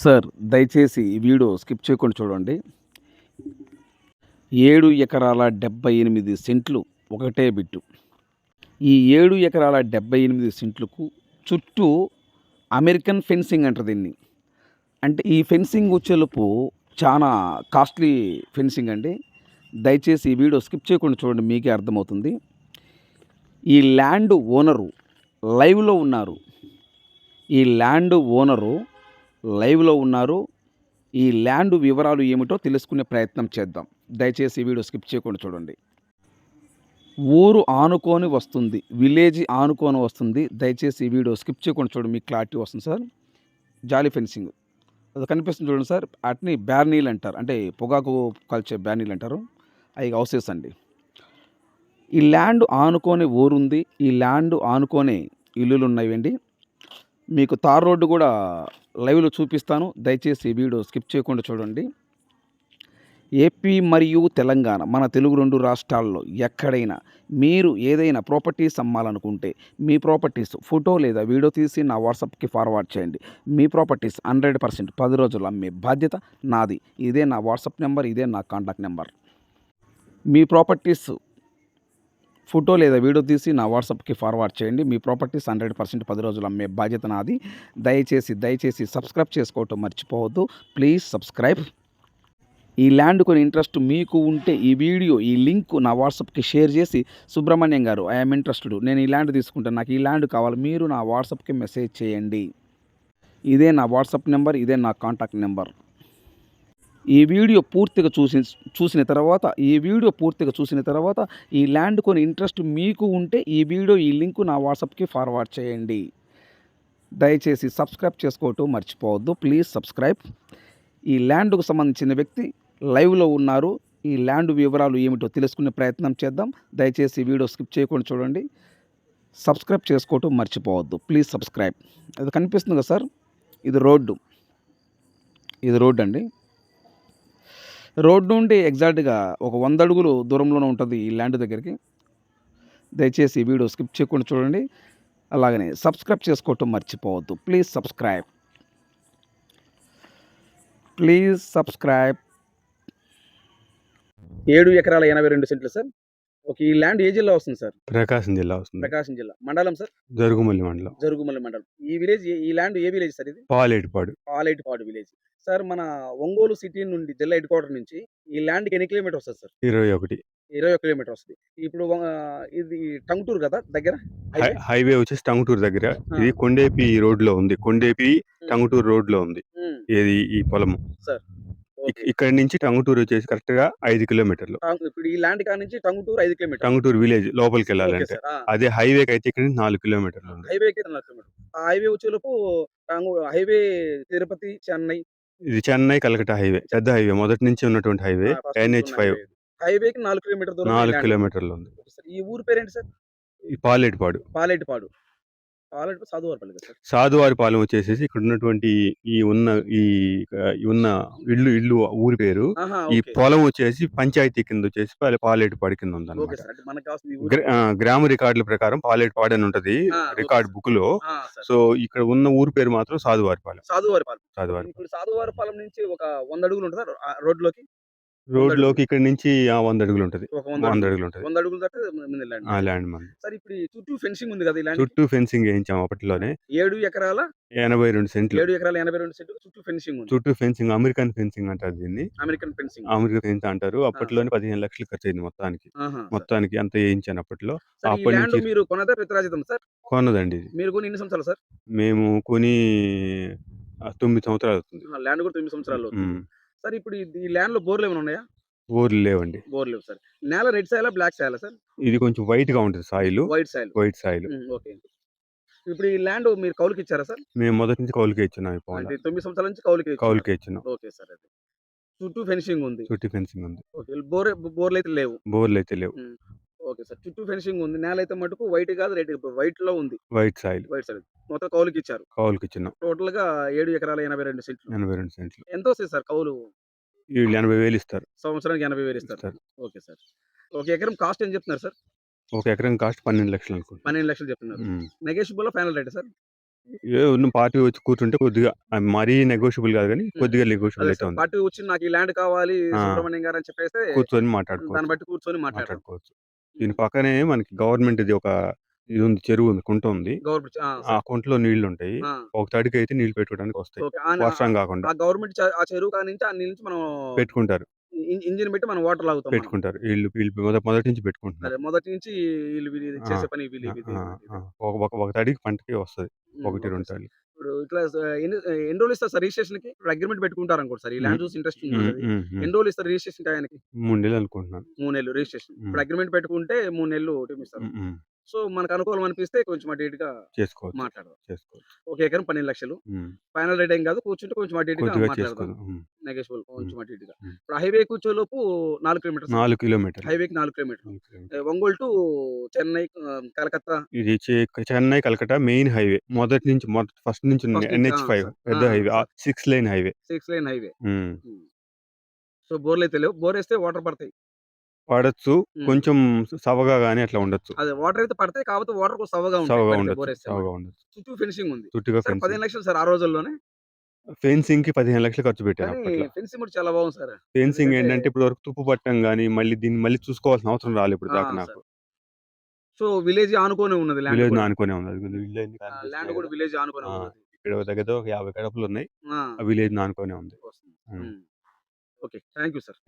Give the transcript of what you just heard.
Sir దయచేసి ఈ video skip చేయకుండా చూడండి. ఏడు ఎకరాల డెబ్బై ఎనిమిది సెంట్లు ఒకటే బిట్టు. ఈ ఏడు ఎకరాల డెబ్బై ఎనిమిది సెంట్లకు చుట్టూ అమెరికన్ ఫెన్సింగ్ అంటారు దీన్ని. అంటే ఈ ఫెన్సింగ్ వచ్చేలోపు చాలా కాస్ట్లీ ఫెన్సింగ్ అండి. దయచేసి ఈ వీడియో స్కిప్ చేయకుండా చూడండి మీకే అర్థమవుతుంది. ఈ ల్యాండ్ ఓనరు లైవ్లో ఉన్నారు. ఈ ల్యాండ్ ఓనరు లైవ్లో ఉన్నారు. ఈ ల్యాండ్ వివరాలు ఏమిటో తెలుసుకునే ప్రయత్నం చేద్దాం. దయచేసి వీడియో స్కిప్ చేయకుండా చూడండి. ఊరు ఆనుకొని వస్తుంది. విలేజ్ ఆనుకొని వస్తుంది. దయచేసి వీడియో స్కిప్ చేయకుండా చూడండి. మీకు క్లారిటీ వస్తుంది సార్. జాలీ ఫెన్సింగ్. అది కనిపిస్తుంది చూడండి సార్. వాటిని బ్యార్నీలు అంటారు. అంటే పొగాకు కాల్చే బ్యార్నీలు అంటారు. అవి హౌసెస్ అండి. ఈ ల్యాండ్ ఆనుకొని ఊరుంది. ఈ ల్యాండ్ ఆనుకొని ఇల్లులు ఉన్నాయండి మీకు తార్ రోడ్డు కూడా లైవ్లో చూపిస్తాను. దయచేసి వీడియో స్కిప్ చేయకుండా చూడండి. ఏపీ మరియు తెలంగాణ మన తెలుగు రెండు రాష్ట్రాల్లో ఎక్కడైనా మీరు ఏదైనా ప్రాపర్టీస్ అమ్మాలనుకుంటే మీ ప్రాపర్టీస్ ఫోటో లేదా వీడియో తీసి నా వాట్సాప్కి ఫార్వర్డ్ చేయండి. మీ ప్రాపర్టీస్ హండ్రెడ్ పర్సెంట్ పది రోజులు అమ్మే బాధ్యత నాది. ఇదే నా వాట్సాప్ నెంబర్ ఇదే నా కాంటాక్ట్ నెంబర్. మీ ప్రాపర్టీస్ ఫోటో లేదా వీడియో తీసి నా వాట్సాప్కి ఫార్వర్డ్ చేయండి. మీ ప్రాపర్టీస్ హండ్రెడ్ పర్సెంట్ పది రోజులు అమ్మే బాధ్యత నాది. దయచేసి దయచేసి సబ్స్క్రైబ్ చేసుకోవటం మర్చిపోవద్దు. Please subscribe. ఈ ల్యాండ్ కొని ఇంట్రెస్ట్ మీకు ఉంటే ఈ వీడియో ఈ లింక్ నా వాట్సాప్కి షేర్ చేసి సుబ్రహ్మణ్యం గారు ఐఎమ్ ఇంట్రెస్టెడ్. నేను ఈ ల్యాండ్ తీసుకుంటాను నాకు ఈ ల్యాండ్ కావాలి. మీరు నా వాట్సాప్కి మెసేజ్ చేయండి. ఇదే నా వాట్సాప్ నెంబర్ ఇదే నా కాంటాక్ట్ నెంబర్. ఈ వీడియో పూర్తిగా చూసి చూసిన తర్వాత ఈ వీడియో పూర్తిగా చూసిన తర్వాత ఈ ల్యాండ్ కొని ఇంట్రెస్ట్ మీకు ఉంటే ఈ వీడియో ఈ లింక్ నా వాట్సాప్కి ఫార్వర్డ్ చేయండి. దయచేసి సబ్స్క్రైబ్ చేసుకోవటం మర్చిపోవద్దు. Please subscribe. ఈ ల్యాండ్కు సంబంధించిన వ్యక్తి లైవ్లో ఉన్నారు. ఈ ల్యాండ్ వివరాలు ఏమిటో తెలుసుకునే ప్రయత్నం చేద్దాం. దయచేసి వీడియో స్కిప్ చేయకుండా చూడండి. సబ్స్క్రైబ్ చేసుకోవటం మర్చిపోవద్దు. Please subscribe. అది కనిపిస్తుంది కదా సార్? ఇది రోడ్డు. ఇది రోడ్డు అండి. రోడ్డు నుండి ఎగ్జాక్ట్గా ఒక వంద అడుగులు దూరంలోనే ఉంటుంది ఈ ల్యాండ్ దగ్గరికి. దయచేసి వీడియో స్కిప్ చేయకుండా చూడండి. అలాగనే సబ్స్క్రైబ్ చేసుకోవటం మర్చిపోవద్దు. Please subscribe. Please subscribe. ఏడు ఎకరాల ఎనభై రెండు సెంట్లు సార్. ఒక ఈ ల్యాండ్ ఏ జిల్లా వస్తుంది సార్? ప్రకాశం జిల్లా వస్తుంది. ప్రకాశం జిల్లా. మండలం సార్? జరుగుమల్లి మండలం. జరుగుమల్లి మండలం. ఈ విలేజ్ ఈ ల్యాండ్ ఏ విలేజ్ సార్ ఇది? పాలేటిపాడు. పాలేటిపాడు విలేజ్. సార్ మన ఒంగోలు సిటీ నుండి జిల్లా హెడ్ క్వార్టర్ నుంచి ఈ ల్యాండ్కి ఎన్ని కిలోమీటర్ వస్తుంది సార్? ఇరవై ఒకటి. ఇరవై ఒక కిలోమీటర్ వస్తుంది. ఇప్పుడు ఇది టంగుటూరు కదా దగ్గర? హైవే? వచ్చేసి టంగుటూరు దగ్గర. ఇది కొండేపి రోడ్లో ఉంది. కొండేపి టంగుటూరు రోడ్లో ఉంది ఏది? ఈ పొలము. సార్. ఇక్-. ఇక్కడ నుంచి టంగుటూరు వచ్చేసి కరెక్ట్గా ఐదు కిలోమీటర్లు. టంగు- ఇప్పుడు ఈ ల్యాండ్ కాడ నుంచి టంగుటూరు ఐదు కిలోమీటర్ టంగుటూరు విలేజ్ లోపలికి ఓకే వెళ్ళాలంటే. సార్. అదే హైవేకి అయితే ఇక్కడ నుంచి నాలుగు కిలోమీటర్లు ఉంది. హైవేకి నాలుగు కిలోమీటర్ ఆ హైవే వచ్చేలోపు టంగు హైవే తిరుపతి చెన్నై. ఇది చెన్నై కలకటా హైవే పెద్ద హైవే మొదటి నుంచి ఉన్నటువంటి హైవే ఎన్హెచ్ ఫైవ్. highway. హైవేకి నాలుగు కిలోమీటర్ దూరం నాలుగు కిలోమీటర్లు ఉంది. ఈ ఊరు పేరేంటి సార్? ఈ పాలేటిపాడు. పాలేటిపాడు. పాలేటిపాడు సాధువారిపల్లి కదా సార్? సాధువారి పాలెం వచ్చేసేసి ఇక్కడ ఉన్నటువంటి ఈ ఉన్న ఈ ఉన్న ఇల్లు ఇల్లు ఊరి పేరు. ఈ. పొలం వచ్చేసి పంచాయతీ కింద వచ్చేసి పాలే- పాలేటిపాడు కింద ఉందన్నమాట. గ్రామ రికార్డుల ప్రకారం పాలేటిపాడు అని ఉంటది రికార్డ్. బుక్లో. సో ఇక్కడ ఉన్న ఊరు పేరు మాత్రం సాధువారిపాలెం. సాధువారిపాలెం. సాధువారి ఇప్పుడు సాధువారిపాలెం నుంచి ఒక వంద అడుగులు ఉంటుంది రోడ్లోకి రోడ్. లోకి ఇక్కడ నుంచి వంద అడుగులు ఉంటది. వంద అడుగులు. ఉంటది. వంద అడుగులు ల్యాండ్ మంది. సార్ ఇప్పుడు చుట్టూ ఫెన్సింగ్ ఉంది కదా చుట్టూ ఫెన్సింగ్ వేయించాం అప్పట్లోనే. ఏడు ఎకరాల? ఎనభై రెండు సెంట్లు. ఏడు ఎకరాల ఎనభై రెండు సెంట్లు చుట్టూ ఫెన్సింగ్ చుట్టూ ఫెన్సింగ్ అమెరికన్ ఫెన్సింగ్ అంటారు దీన్ని. అమెరికన్ ఫెన్సింగ్ అమెరికన్ ఫెన్సింగ్ అంటారు. అప్పట్లోనే పదిహేను లక్షలు ఖర్చు అయింది మొత్తానికి. మొత్తానికి అంత వేయించాను అప్పట్లో. అప్పటి నుంచి మీరు కొనదా పిత్రాజితం సార్? కొన్నదండి ఇది. మీరు కొని ఎన్ని సంవత్సరాలు సార్? మేము కొని తొమ్మిది సంవత్సరాలు అవుతుంది. ల్యాండ్ కూడా తొమ్మిది సంవత్సరాలు అవుతుంది. సార్ ఇప్పుడు ఈ- ల్యాండ్లో బోర్లు ఏమైనా ఉన్నాయా? ఊర్లు లేవండి. బోర్ లేవు సార్. నేల రెడ్ సాయిలా బ్లాక్ సాయిలా సార్? ఇది కొంచెం వైట్గా ఉంటుంది soil. White soil. White soil. Okay. ఇప్పుడు ఈ ల్యాండ్ మీరు కౌలుకి ఇచ్చారా సార్? మేము మొదటి నుంచి కౌలుకే ఇచ్చినాం అంటే తొమ్మిది సంవత్సరాల నుంచి కౌలుకి. కౌలుకే ఇచ్చినాం. ఓకే సార్ అది. చుట్టూ ఫెన్సింగ్ ఉంది. చుట్టూ ఫెన్సింగ్ ఉంది. ఓకే బోర్ బోర్లు అయితే లేవు. బోర్లు అయితే లేవు. Okay sir. చుట్టూ ఫెన్సింగ్ ఉంది. నేల అయితే మటుకు వైట్ కాదు రెడ్ వైట్లో ఉంది. White soil. వైట్ సైడ్ మొత్తం కౌలుకి ఇచ్చారు కౌలుకి ఇచ్చినాం టోటల్గా ఏడు ఎకరాల ఎనభై రెండు సెంట్లు. ఎనభై రెండు సెంట్లు. ఎంత వస్తుంది సార్ కౌలు? వీళ్ళు ఎనభై వేలు ఇస్తారు. సంవత్సరానికి ఎనభై వేలు ఇస్తారు. Okay sir. ఒక ఎకరం కాస్ట్ ఏం చెప్తున్నారు సార్? ఒక ఎకరం కాస్ట్ పన్నెండు లక్షలు అనుకుంటా. పన్నెండు లక్షలు చెప్తున్నారు. Negotiable final rate sir? ఏ ఉన్న పార్టీ వచ్చి కూర్చుంటే కొద్దిగా మరీ నెగోషియబుల్ కాదు కానీ కొద్దిగా నెగోషియబుల్ అయితే ఉంది. పార్టీ వచ్చి నాకు ఈ ల్యాండ్ కావాలి. సుబ్రహ్మణ్యం గారు అని చెప్పేస్తే కూర్చొని దాన్ని మాట్లాడుకోవచ్చు బట్టి కూర్చొని మాట్లాడుకోవచ్చు. దీని పక్కనే మనకి గవర్నమెంట్ ఇది ఒక ఇది ఉంది చెరువు ఉంది కుంట ఉంది గవర్నమెంట్ ఆ కుంటలో నీళ్ళు ఉంటాయి ఆ. ఒక తడికి అయితే నీళ్ళు పెట్టుకోవడానికి వస్తాయి ఓకే. ఆ- వర్షం కాకుండా ఆ గవర్నమెంట్ చ- ఆ చెరువు కాడ నుంచి ఆ నీళ్ళ నుంచి మనం పెట్టుకుంటారు ఇం- ఇంజిన్ పెట్టి మనం వాటర్ లాగుతాం మనం. పెట్టుకుంటారు వీళ్ళు వీళ్ళు మొద- మొదటి నుంచి పెట్టుకుంటున్నారు అదే మొదటి నుంచి వీళ్ళు వీళ్ళు ఇది ఆ. చేసే పని వీళ్ళు ఆ, ఇది- ఆ, ఇది- ఆ. ఒక ఒక- ఒక తడికి పంటకి వస్తుంది ఒకటి రెండు. తడి ఇప్పుడు ఇట్లా ఎన్ని ఎన్ని రోజులు ఇస్తారు సార్ రిజిస్ట్రేషన్కి ఇప్పుడు అగ్రిమెంట్ పెట్టుకుంటారు అనుకోండి సార్ ఈ ల్యాండ్ చూసి ఇంట్రెస్ట్ ఉంది. ఎన్ని రోజులు ఇస్తారు రిజిస్ట్రేషన్ టైంకి మూడు నెలలు అనుకుంటున్నాను. మూడు నెలలు రిజిస్ట్రేషన్. ఉమ్. ఇప్పుడు అగ్రిమెంట్ పెట్టుకుంటే మూడు నెలలు టైం ఇస్తారు. సో మనకు అనుకూలం అనిపిస్తే కొంచెం అటు ఇటుగా చేసుకోవచ్చు. మాట్లాడదాం. చేసుకోవచ్చు. ఒక ఎకరం పన్నెండు లక్షలు. ఉమ్. ఫైనల్ రేట్ ఏం కాదు కూర్చుంటే కొంచెం అటు ఇటుగా కొద్దిగా మాట్లాడదాం. చేసుకోదాం. నెగోషియబుల్ కొంచెం అటు ఇటుగా. ఇప్పుడు హైవే కూర్చోలోపు నాలుగు కిలోమీటర్స్ నాలుగు కిలోమీటర్లు. హైవేకి నాలుగు కిలోమీటర్లు. ఒంగోలు టు చెన్నై కలకత్తా. ఇది చెన్నై కలకటా మెయిన్ హైవే. మొదటి నుంచి మొదటి ఫస్ట్ నుంచి ఎన్హెచ్ ఫైవ్. పెద్ద highway. Six lane highway. Six lane highway. So బోర్లు అయితే లేవు. బోర్ వేస్తే వాటర్ పడతాయి. పడచ్చు. కొంచెం సవగా గానీ అట్లా ఉండొచ్చు. అదే వాటర్ అయితే పడతాయి. కాకపోతే వాటర్ సవగా సవగా ఉండొచ్చు. వేస్తే సవగా ఉండొచ్చు. చుట్టూ ఫెన్సింగ్ ఉంది. చుట్టుగా సార్ పదిహేను లక్షలు సార్ ఆ రోజుల్లోనే. ఫెన్సింగ్కి పదిహేను లక్షలు ఖర్చు పెట్టాను కానీ అప్పట్లో. ఫెన్సింగ్ కూడా చాలా బాగుంది సార్. ఫెన్సింగ్ ఎందుకంటే- ఏంటంటే ఇప్పుడు వరకు తుప్పు పట్టడం గానీ మళ్ళీ దీన్ని మళ్ళీ చూసుకోవాల్సిన అవసరం రాలేదు ఇప్పుడు దాకా ఆ, నాకు. సో విలేజ్ ఆనుకొని ఉన్నది ల్యాండ్ విలేజ్ కూడా. అనుకునే ఉంది అది విలేజ్ ఆ, కనిపిస్తున్నాయి ల్యాండ్ కూడా కదా. విలేజ్ ఆనుకొని ఆ. ఉన్నది. ఇక్కడ దగ్గర దగ్గర ఒక యాభై గడపలు ఉన్నాయి. ఆ, ఆ విలేజ్ అనుకునే ఉంది. వస్తుంది. Um. Um. Okay. Thank you sir